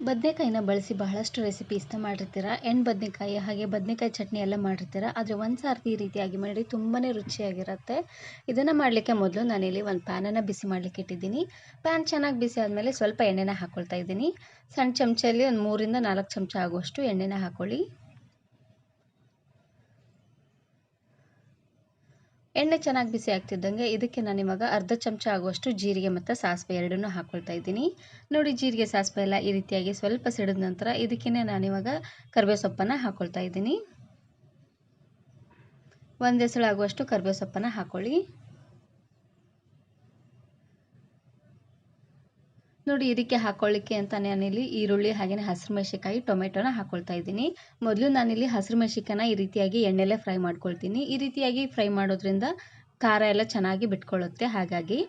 ಬದನೆಕಾಯಿನ ಬಳಸಿ ಬಹಳಷ್ಟು ರೆಸಿಪೀಸ್ನ ಮಾಡಿರ್ತೀರ? ಎಣ್ಣೆ, ಬದನೆಕಾಯಿ, ಹಾಗೆ ಬದನೆಕಾಯಿ ಚಟ್ನಿ ಎಲ್ಲ ಮಾಡಿರ್ತೀರ? ಆದರೆ ಒಂದು ಸಾರ್ತಿ ಈ ರೀತಿಯಾಗಿ ಮಾಡಿ ತುಂಬಾ ರುಚಿಯಾಗಿರುತ್ತೆ. ಇದನ್ನು ಮಾಡಲಿಕ್ಕೆ ಮೊದಲು ನಾನಿಲ್ಲಿ ಒಂದು ಪ್ಯಾನನ್ನು ಬಿಸಿ ಮಾಡಲಿಕ್ಕೆ ಇಟ್ಟಿದ್ದೀನಿ. ಪ್ಯಾನ್ ಚೆನ್ನಾಗಿ ಬಿಸಿ ಆದಮೇಲೆ ಸ್ವಲ್ಪ ಎಣ್ಣೆನ ಹಾಕ್ಕೊಳ್ತಾ ಇದ್ದೀನಿ. ಸಣ್ಣ ಚಮಚಲ್ಲಿ ಒಂದು ಮೂರಿಂದ ನಾಲ್ಕು ಚಮಚ ಆಗುವಷ್ಟು ಎಣ್ಣೆನ ಹಾಕ್ಕೊಳ್ಳಿ ಎಣ್ಣೆ ಚೆನ್ನಾಗಿ ಬಿಸಿ ಆಗ್ತಿದ್ದಂಗೆ ಇದಕ್ಕೆ ನಾನು ಇವಾಗ ಅರ್ಧ ಚಮಚ ಆಗುವಷ್ಟು ಜೀರಿಗೆ ಮತ್ತು ಸಾಸಿವೆ ಎರಡನ್ನೂ ಹಾಕ್ಕೊಳ್ತಾ ಇದ್ದೀನಿ. ನೋಡಿ ಜೀರಿಗೆ, ಸಾಸಿವೆ ಎಲ್ಲ ಈ ರೀತಿಯಾಗಿ ಸ್ವಲ್ಪ ಸಿಡಿದ ನಂತರ ಇದಕ್ಕೇ ಇವಾಗ ಕರಿಬೇವು ಸೊಪ್ಪನ್ನು ಹಾಕ್ಕೊಳ್ತಾ ಇದ್ದೀನಿ. ಒಂದು ಎಸಳಾಗುವಷ್ಟು ಕರಿಬೇವು ಸೊಪ್ಪನ್ನು ಹಾಕ್ಕೊಳ್ಳಿ ನೋಡಿ ಇದಕ್ಕೆ ಹಾಕೊಳ್ಳಿಕ್ಕೆ ಅಂತ ನಾನಿಲ್ಲಿ ಈರುಳ್ಳಿ ಹಾಗೆಯೇ ಹಸಿರು ಮೆಣಸಿಕಾಯಿ ಟೊಮೆಟೊನ ಹಾಕೊಳ್ತಾ ಇದ್ದೀನಿ. ಮೊದಲು ನಾನಿಲ್ಲಿ ಹಸಿರು ಮೆಣಸಿಕಾಯನ್ನ ಈ ರೀತಿಯಾಗಿ ಎಣ್ಣೆಲೆ ಫ್ರೈ ಮಾಡ್ಕೊಳ್ತೀನಿ. ಈ ರೀತಿಯಾಗಿ ಫ್ರೈ ಮಾಡೋದ್ರಿಂದ ಖಾರ ಎಲ್ಲ ಚೆನ್ನಾಗಿ ಬಿಟ್ಕೊಳ್ಳುತ್ತೆ ಹಾಗಾಗಿ.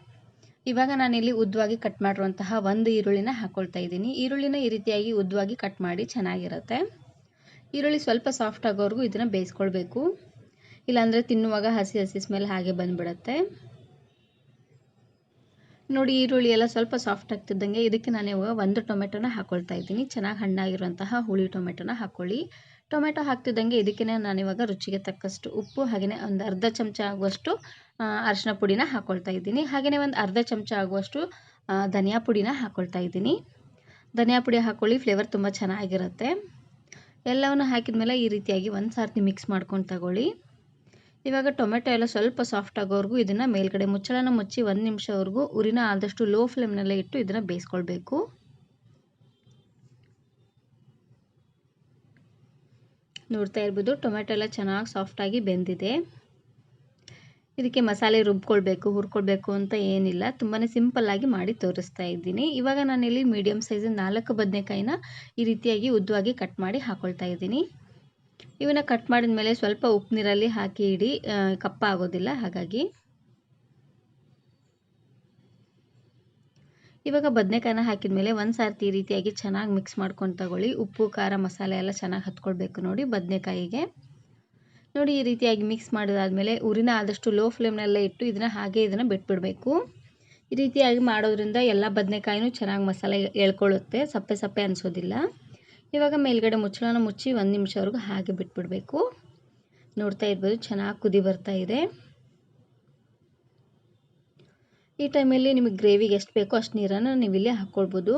ಇವಾಗ ನಾನಿಲ್ಲಿ ಉದ್ದವಾಗಿ ಕಟ್ ಮಾಡಿರುವಂತಹ ಒಂದು ಈರುಳ್ಳಿನ ಹಾಕ್ಕೊಳ್ತಾ ಇದ್ದೀನಿ. ಈರುಳ್ಳಿನ ಈ ರೀತಿಯಾಗಿ ಉದ್ದವಾಗಿ ಕಟ್ ಮಾಡಿ ಚೆನ್ನಾಗಿರುತ್ತೆ. ಈರುಳ್ಳಿ ಸ್ವಲ್ಪ ಸಾಫ್ಟ್ ಆಗೋವರೆಗೂ ಇದನ್ನು ಬೇಯಿಸ್ಕೊಳ್ಬೇಕು. ಇಲ್ಲಾಂದರೆ ತಿನ್ನುವಾಗ ಹಸಿ ಹಸಿ ಸ್ಮೆಲ್ ಹಾಗೆ ಬಂದುಬಿಡುತ್ತೆ. ನೋಡಿ, ಈರುಳ್ಳಿ ಎಲ್ಲ ಸ್ವಲ್ಪ ಸಾಫ್ಟ್ ಆಗ್ತಿದ್ದಂಗೆ ಇದಕ್ಕೆ ನಾನು ಇವಾಗ ಒಂದು ಟೊಮೆಟೊನ ಹಾಕೊಳ್ತಾ ಇದ್ದೀನಿ. ಚೆನ್ನಾಗಿ ಹಣ್ಣಾಗಿರುವಂತಹ ಹುಳಿ ಟೊಮೆಟೊನ ಹಾಕ್ಕೊಳ್ಳಿ ಟೊಮೆಟೊ ಹಾಕ್ತಿದ್ದಂಗೆ ಇದಕ್ಕೆ ಇವಾಗ ರುಚಿಗೆ ತಕ್ಕಷ್ಟು ಉಪ್ಪು ಹಾಗೆಯೇ ಒಂದು ಅರ್ಧ ಚಮಚ ಆಗುವಷ್ಟು ಅರಿಶಿನ ಪುಡಿನ ಹಾಕ್ಕೊಳ್ತಾ ಇದ್ದೀನಿ. ಹಾಗೆಯೇ ಒಂದು ಅರ್ಧ ಚಮಚ ಆಗುವಷ್ಟು ಧನಿಯಾ ಪುಡಿನ ಹಾಕ್ಕೊಳ್ತಾ ಇದ್ದೀನಿ. ಧನಿಯಾ ಪುಡಿ ಹಾಕ್ಕೊಳ್ಳಿ ಫ್ಲೇವರ್ ತುಂಬ ಚೆನ್ನಾಗಿರುತ್ತೆ. ಎಲ್ಲವನ್ನು ಹಾಕಿದ ಮೇಲೆ ಈ ರೀತಿಯಾಗಿ ಒಂದು ಸಾರ್ತಿ ಮಿಕ್ಸ್ ಮಾಡ್ಕೊಂಡು ತಗೊಳ್ಳಿ. ಇವಾಗ ಟೊಮೆಟೊ ಎಲ್ಲ ಸ್ವಲ್ಪ ಸಾಫ್ಟ್ ಆಗೋವರೆಗೂ ಇದನ್ನು ಮೇಲ್ಗಡೆ ಮುಚ್ಚಳನ ಮುಚ್ಚಿ ಒಂದು ನಿಮಿಷವರೆಗೂ ಉರಿನ ಆದಷ್ಟು ಲೋ ಫ್ಲೇಮ್ನಲ್ಲೇ ಇಟ್ಟು ಇದನ್ನು ಬೇಯಿಸ್ಕೊಳ್ಬೇಕು. ನೋಡ್ತಾ ಇರ್ಬೋದು ಟೊಮೆಟೊ ಎಲ್ಲ ಚೆನ್ನಾಗಿ ಸಾಫ್ಟಾಗಿ ಬೆಂದಿದೆ. ಇದಕ್ಕೆ ಮಸಾಲೆ ರುಬ್ಕೊಳ್ಬೇಕು, ಹುರ್ಕೊಳ್ಬೇಕು ಅಂತ ಏನಿಲ್ಲ. ತುಂಬಾ ಸಿಂಪಲ್ಲಾಗಿ ಮಾಡಿ ತೋರಿಸ್ತಾ ಇದ್ದೀನಿ. ಇವಾಗ ನಾನಿಲ್ಲಿ ಮೀಡಿಯಮ್ ಸೈಜಿನ ನಾಲ್ಕು ಬದನೆಕಾಯಿನ ಈ ರೀತಿಯಾಗಿ ಉದ್ದವಾಗಿ ಕಟ್ ಮಾಡಿ ಹಾಕ್ಕೊಳ್ತಾ ಇದ್ದೀನಿ. ಇವನ್ನ ಕಟ್ ಮಾಡಿದ ಮೇಲೆ ಸ್ವಲ್ಪ ಉಪ್ಪು ನೀರಲ್ಲಿ ಹಾಕಿ ಇಡಿ ಕಪ್ಪ ಆಗೋದಿಲ್ಲ, ಹಾಗಾಗಿ. ಇವಾಗ ಬದನೆಕಾಯಿನ ಹಾಕಿದ ಮೇಲೆ ಒಂದು ಸಾರ್ತಿ ಈ ರೀತಿಯಾಗಿ ಚೆನ್ನಾಗಿ ಮಿಕ್ಸ್ ಮಾಡ್ಕೊಂಡು ತಗೊಳ್ಳಿ. ಉಪ್ಪು, ಖಾರ, ಮಸಾಲೆ ಎಲ್ಲ ಚೆನ್ನಾಗಿ ಹತ್ಕೊಳ್ಬೇಕು ನೋಡಿ ಬದನೆಕಾಯಿಗೆ. ನೋಡಿ ಈ ರೀತಿಯಾಗಿ ಮಿಕ್ಸ್ ಮಾಡಿದಾದ್ಮೇಲೆ ಉರಿನ ಆದಷ್ಟು ಲೋ ಫ್ಲೇಮ್ನೆಲ್ಲ ಇಟ್ಟು ಇದನ್ನು ಹಾಗೆ ಇದನ್ನು ಬಿಟ್ಬಿಡಬೇಕು. ಈ ರೀತಿಯಾಗಿ ಮಾಡೋದ್ರಿಂದ ಎಲ್ಲ ಬದನೆಕಾಯಿನೂ ಚೆನ್ನಾಗಿ ಮಸಾಲೆ ಎಳ್ಕೊಳ್ಳುತ್ತೆ ಸಪ್ಪೆ ಸಪ್ಪೆ ಅನಿಸೋದಿಲ್ಲ. ಇವಾಗ ಮೇಲ್ಗಡೆ ಮುಚ್ಚಳನ ಮುಚ್ಚಿ ಒಂದು ನಿಮಿಷವರೆಗೂ ಹಾಗೆ ಬಿಟ್ಬಿಡಬೇಕು. ನೋಡ್ತಾ ಇರ್ಬೋದು, ಚೆನ್ನಾಗಿ ಕುದಿ ಬರ್ತಾ ಇದೆ. ಈ ಟೈಮಲ್ಲಿ ನಿಮಗೆ ಗ್ರೇವಿಗೆ ಎಷ್ಟು ಬೇಕೋ ಅಷ್ಟು ನೀರನ್ನು ನೀವು ಇಲ್ಲಿ ಹಾಕ್ಕೊಳ್ಬೋದು.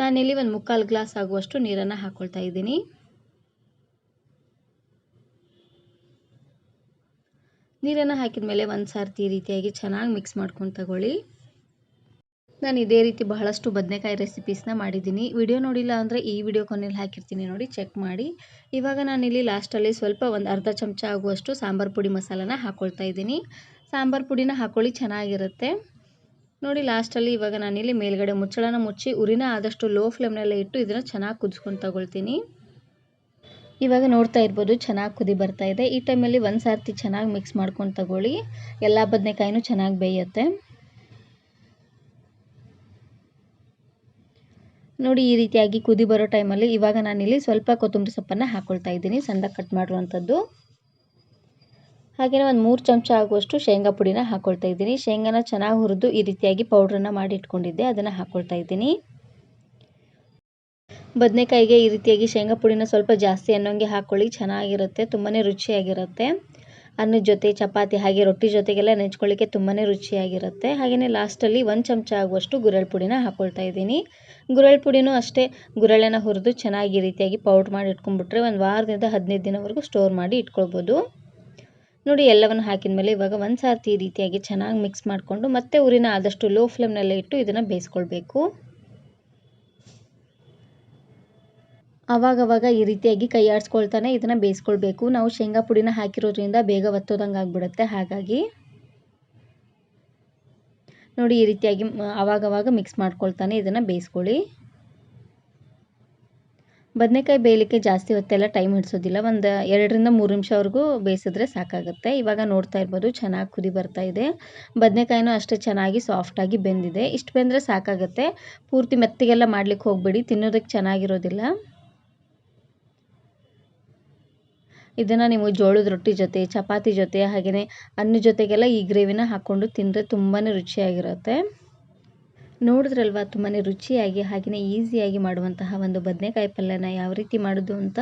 ನಾನಿಲ್ಲಿ ಒಂದು ಮುಕ್ಕಾಲು ಗ್ಲಾಸ್ ಆಗುವಷ್ಟು ನೀರನ್ನು ಹಾಕ್ಕೊಳ್ತಾ ಇದ್ದೀನಿ. ನೀರನ್ನು ಹಾಕಿದ ಮೇಲೆ ಒಂದು ಸಾರ್ತಿ ಈ ರೀತಿಯಾಗಿ ಚೆನ್ನಾಗಿ ಮಿಕ್ಸ್ ಮಾಡ್ಕೊಂಡು ತಗೊಳ್ಳಿ. ನಾನು ಇದೇ ರೀತಿ ಬಹಳಷ್ಟು ಬದನೆಕಾಯಿ ರೆಸಿಪೀಸ್ನ ಮಾಡಿದ್ದೀನಿ. ವಿಡಿಯೋ ನೋಡಿಲ್ಲ ಅಂದರೆ ಈ ವಿಡಿಯೋ ಕೊನೆಯಲ್ಲಿ ಹಾಕಿರ್ತೀನಿ ನೋಡಿ ಚೆಕ್ ಮಾಡಿ. ಇವಾಗ ನಾನಿಲ್ಲಿ ಲಾಸ್ಟಲ್ಲಿ ಸ್ವಲ್ಪ ಒಂದು ಅರ್ಧ ಚಮಚ ಆಗುವಷ್ಟು ಸಾಂಬಾರು ಪುಡಿ ಮಸಾಲಾನ ಹಾಕ್ಕೊಳ್ತಾ ಇದ್ದೀನಿ. ಸಾಂಬಾರು ಪುಡಿನ ಹಾಕ್ಕೊಳ್ಳಿ ಚೆನ್ನಾಗಿರುತ್ತೆ. ನೋಡಿ ಲಾಸ್ಟಲ್ಲಿ ಇವಾಗ ನಾನಿಲ್ಲಿ ಮೇಲ್ಗಡೆ ಮುಚ್ಚಳನ ಮುಚ್ಚಿ, ಉರಿನ ಆದಷ್ಟು ಲೋ ಫ್ಲೇಮ್ನಲ್ಲೇ ಇಟ್ಟು ಇದನ್ನು ಚೆನ್ನಾಗಿ ಕುದಿಸ್ಕೊಂಡು ತಗೊಳ್ತೀನಿ. ಇವಾಗ ನೋಡ್ತಾ ಇರ್ಬೋದು, ಚೆನ್ನಾಗಿ ಕುದಿ ಬರ್ತಾ ಇದೆ. ಈ ಟೈಮಲ್ಲಿ ಒಂದು ಸಾರ್ತಿ ಚೆನ್ನಾಗಿ ಮಿಕ್ಸ್ ಮಾಡ್ಕೊಂಡು ತಗೊಳ್ಳಿ. ಎಲ್ಲ ಬದನೆಕಾಯಿನೂ ಚೆನ್ನಾಗಿ ಬೇಯುತ್ತೆ. ನೋಡಿ, ಈ ರೀತಿಯಾಗಿ ಕುದಿ ಬರೋ ಟೈಮಲ್ಲಿ ಇವಾಗ ನಾನಿಲ್ಲಿ ಸ್ವಲ್ಪ ಕೊತ್ತಂಬರಿ ಸೊಪ್ಪನ್ನು ಹಾಕ್ಕೊಳ್ತಾ ಇದ್ದೀನಿ. ಸಣ್ಣ ಕಟ್ ಮಾಡುವಂಥದ್ದು. ಹಾಗೆಯೇ ಒಂದು ಮೂರು ಚಮಚ ಆಗುವಷ್ಟು ಶೇಂಗಾ ಪುಡಿನ ಹಾಕ್ಕೊಳ್ತಾ ಇದ್ದೀನಿ. ಶೇಂಗಾನ ಚೆನ್ನಾಗಿ ಹುರಿದು ಈ ರೀತಿಯಾಗಿ ಪೌಡ್ರನ್ನ ಮಾಡಿ ಇಟ್ಕೊಂಡಿದ್ದೆ. ಅದನ್ನು ಹಾಕ್ಕೊಳ್ತಾ ಇದ್ದೀನಿ. ಬದನೆಕಾಯಿಗೆ ಈ ರೀತಿಯಾಗಿ ಶೇಂಗಾ ಪುಡಿನ ಸ್ವಲ್ಪ ಜಾಸ್ತಿ ಅನ್ನೋಂಗೆ ಹಾಕ್ಕೊಳ್ಳಿ ಚೆನ್ನಾಗಿರುತ್ತೆ ತುಂಬಾ ರುಚಿಯಾಗಿರುತ್ತೆ. ಅನ್ನದ ಜೊತೆ, ಚಪಾತಿ ಹಾಗೆ ರೊಟ್ಟಿ ಜೊತೆಗೆಲ್ಲ ನೆಂಚ್ಕೊಳ್ಳಿಕ್ಕೆ ತುಂಬಾ ರುಚಿಯಾಗಿರುತ್ತೆ. ಹಾಗೆಯೇ ಲಾಸ್ಟಲ್ಲಿ ಒಂದು ಚಮಚ ಆಗುವಷ್ಟು ಗುರಳ್ ಪುಡಿನ ಹಾಕ್ಕೊಳ್ತಾ ಇದ್ದೀನಿ. ಗುರಳ್ ಪುಡಿನೂ ಅಷ್ಟೇ ಗುರಳೆನ ಹುರಿದು ಚೆನ್ನಾಗಿ ಈ ರೀತಿಯಾಗಿ ಪೌಡ್ರ್ ಮಾಡಿ ಇಟ್ಕೊಂಡ್ಬಿಟ್ರೆ ಒಂದು ವಾರದಿಂದ ಹದಿನೈದು ದಿನವರೆಗೂ ಸ್ಟೋರ್ ಮಾಡಿ ಇಟ್ಕೊಳ್ಬೋದು. ನೋಡಿ, ಎಲ್ಲವನ್ನು ಹಾಕಿದ ಮೇಲೆ ಇವಾಗ ಒಂದು ಸಾರ್ತಿ ಈ ರೀತಿಯಾಗಿ ಚೆನ್ನಾಗಿ ಮಿಕ್ಸ್ ಮಾಡಿಕೊಂಡು ಮತ್ತೆ ಉರಿನ ಆದಷ್ಟು ಲೋ ಫ್ಲೇಮ್ನಲ್ಲೇ ಇಟ್ಟು ಇದನ್ನು ಬೇಯಿಸ್ಕೊಳ್ಬೇಕು. ಅವಾಗವಾಗ ಈ ರೀತಿಯಾಗಿ ಕೈ ಆಡಿಸ್ಕೊಳ್ತಾನೆ ಇದನ್ನು ಬೇಯಿಸ್ಕೊಳ್ಬೇಕು. ನಾವು ಶೇಂಗಾ ಪುಡಿನ ಹಾಕಿರೋದ್ರಿಂದ ಬೇಗ ಒತ್ತೋದಂಗೆ ಆಗಿಬಿಡುತ್ತೆ. ಹಾಗಾಗಿ ನೋಡಿ ಈ ರೀತಿಯಾಗಿ ಅವಾಗವಾಗ ಮಿಕ್ಸ್ ಮಾಡ್ಕೊಳ್ತಾನೆ. ಇದನ್ನು ಬೇಯಿಸ್ಕೊಳ್ಳಿ. ಬದನೆಕಾಯಿ ಬೇಯಲಿಕ್ಕೆ ಜಾಸ್ತಿ ಹೊತ್ತೆಲ್ಲ ಟೈಮ್ ಹಿಡಿಸೋದಿಲ್ಲ. ಒಂದು ಎರಡರಿಂದ ಮೂರು ನಿಮಿಷವರೆಗೂ ಬೇಯಿಸಿದ್ರೆ ಸಾಕಾಗುತ್ತೆ. ಇವಾಗ ನೋಡ್ತಾ ಇರ್ಬೋದು ಚೆನ್ನಾಗಿ ಕುದಿ ಬರ್ತಾ ಇದೆ. ಬದನೆಕಾಯಿನೂ ಅಷ್ಟೇ ಚೆನ್ನಾಗಿ ಸಾಫ್ಟಾಗಿ ಬೆಂದಿದೆ. ಇಷ್ಟು ಬೆಂದರೆ ಸಾಕಾಗುತ್ತೆ. ಪೂರ್ತಿ ಮೆತ್ತಿಗೆಲ್ಲ ಮಾಡ್ಲಿಕ್ಕೆ ಹೋಗಬೇಡಿ. ತಿನ್ನೋದಕ್ಕೆ ಚೆನ್ನಾಗಿರೋದಿಲ್ಲ. ಇದನ್ನು ನೀವು ಜೋಳದ ರೊಟ್ಟಿ ಜೊತೆ, ಚಪಾತಿ ಜೊತೆ ಹಾಗೆಯೇ ಅನ್ನ ಜೊತೆಗೆಲ್ಲ ಈ ಗ್ರೇವಿನ ಹಾಕ್ಕೊಂಡು ತಿಂದರೆ ತುಂಬಾ ರುಚಿಯಾಗಿರುತ್ತೆ. ನೋಡಿದ್ರಲ್ವ ತುಂಬಾ ರುಚಿಯಾಗಿ ಹಾಗೆಯೇ ಈಸಿಯಾಗಿ ಮಾಡುವಂತಹ ಒಂದು ಬದನೆಕಾಯಿ ಪಲ್ಯನ ಯಾವ ರೀತಿ ಮಾಡೋದು ಅಂತ?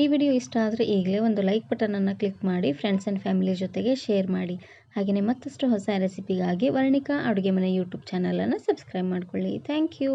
ಈ ವಿಡಿಯೋ ಇಷ್ಟ ಆದರೆ ಈಗಲೇ ಒಂದು ಲೈಕ್ ಬಟನನ್ನು ಕ್ಲಿಕ್ ಮಾಡಿ, ಫ್ರೆಂಡ್ಸ್ ಆ್ಯಂಡ್ ಫ್ಯಾಮಿಲಿ ಜೊತೆಗೆ ಶೇರ್ ಮಾಡಿ. ಹಾಗೆಯೇ ಮತ್ತಷ್ಟು ಹೊಸ ರೆಸಿಪಿಗಾಗಿ ವರ್ಣಿಕಾ ಅಡುಗೆ ಮನೆ ಯೂಟ್ಯೂಬ್ ಚಾನಲನ್ನು ಸಬ್ಸ್ಕ್ರೈಬ್ ಮಾಡಿಕೊಳ್ಳಿ. Thank you.